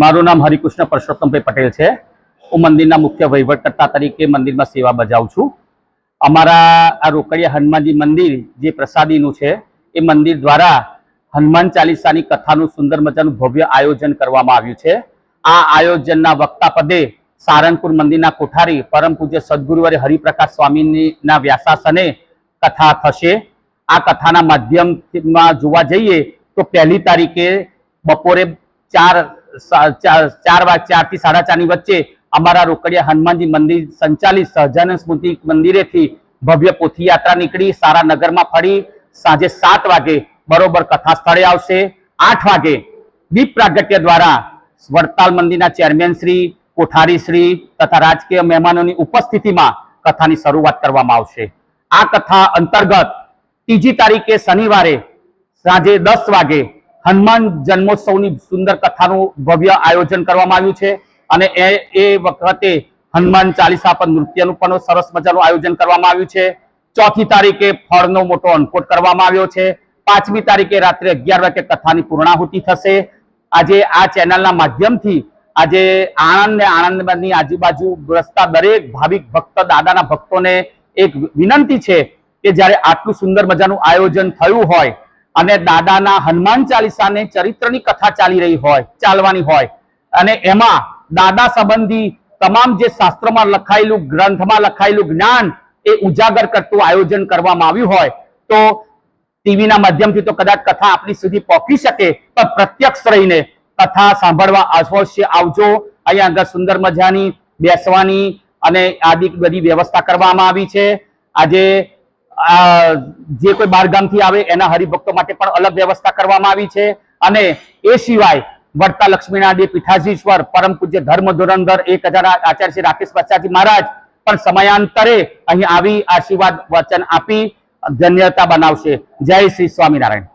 મારું નામ હરિકૃષ્ણ પરસોત્તમભાઈ પટેલ છે. હું મંદિરના મુખ્ય વહીવટકર્તા તરીકે મંદિરમાં સેવા બજાવું છું. અમારા આ રોકડિયા હનુમાનજી મંદિર જે પ્રસાદીનું છે, એ મંદિર દ્વારા હનુમાન ચાલીસાની કથાનું સુંદર મજાનું ભવ્ય આયોજન કરવામાં આવ્યું છે. આ આયોજનના વક્તા પદે સારંગપુર મંદિરના કોઠારી પરમ પૂજ્ય સદગુરુવારે હરિપ્રકાશ સ્વામીના વ્યાસાસને કથા થશે. આ કથાના માધ્યમમાં જોવા જઈએ તો પહેલી તારીખે બપોરે ચાર ચાર ચારથી સાડા ચારની વચ્ચે અમારા રોકડિયા હનુમાનજી મંદિર સંચાલિત સહજાનંદ સ્મૃતિ મંદિરેથી ભવ્ય પોથી યાત્રા નીકળી. સારા નગરમાં ફરી સાંજે સાત વાગે બરોબર કથા સ્થળે આવશે. આઠ વાગે દીપ પ્રાગટ્ય દ્વારા વડતાલ મંદિરના ચેરમેન શ્રી, કોઠારી શ્રી તથા રાજકીય મહેમાનોની ઉપસ્થિતિમાં કથાની શરૂઆત કરવામાં આવશે. આ કથા અંતર્ગત ત્રીજી તારીખે શનિવારે સાંજે દસ વાગે હનુમાન જન્મોત્સવની સુંદર કથાનું ભવ્ય આયોજન કરવામાં આવ્યું છે અને એ એ વખતે હનુમાન ચાલીસા પર નૃત્યનું પણ સરસ મજાનું આયોજન કરવામાં આવ્યું છે. ચોથી તારીખે ફળનો મોટો અન્નકોટ કરવામાં આવ્યો છે. પાંચમી તારીખે રાત્રે અગિયાર વાગે કથાની પૂર્ણાહુતિ થશે. આજે આ ચેનલના માધ્યમથી આજે આણંદ ને આણંદની આજુબાજુ રસ્તા દરેક ભાવિક ભક્ત દાદાના ભક્તોને એક વિનંતી છે કે જ્યારે આટલું સુંદર મજાનું આયોજન થયું હોય અને દાદાના હનુમાન ચાલીસાને ચરિત્રની કથા ચાલી રહી હોય, ચાલવાની હોય. અને એમાં દાદા સંબંધી તમામ જે શાસ્ત્રોમાં લખાયેલું, ગ્રંથમાં લખાયેલું જ્ઞાન એ ઉજાગર કરતું આયોજન કરવામાં આવ્યું હોય, તો ટીવીના માધ્યમથી તો કદાચ કથા આપણી સુધી પહોંચી શકે, પણ પ્રત્યક્ષ રહીને કથા સાંભળવા અવશ્ય આવજો. અહીંયા આગળ સુંદર મજાની બેસવાની અને આદિ બધી વ્યવસ્થા કરવામાં આવી છે. આજે જે કોઈ બારગામથી આવે એના હરિભક્તો માટે પણ અલગ વ્યવસ્થા કરવામાં આવી છે. અને એ સિવાય વડતા લક્ષ્મીનારાયણ દેવ પીઠાધીશ્વર, પરમ પૂજ્ય ધર્મ ધોરણધર એક હજાર આચાર્ય શ્રી રાકેશ બચ્ચાજી મહારાજ પણ સમયાંતરે અહીં આવી આશીર્વાદ વચન આપી ધન્યતા બનાવશે. જય શ્રી સ્વામિનારાયણ.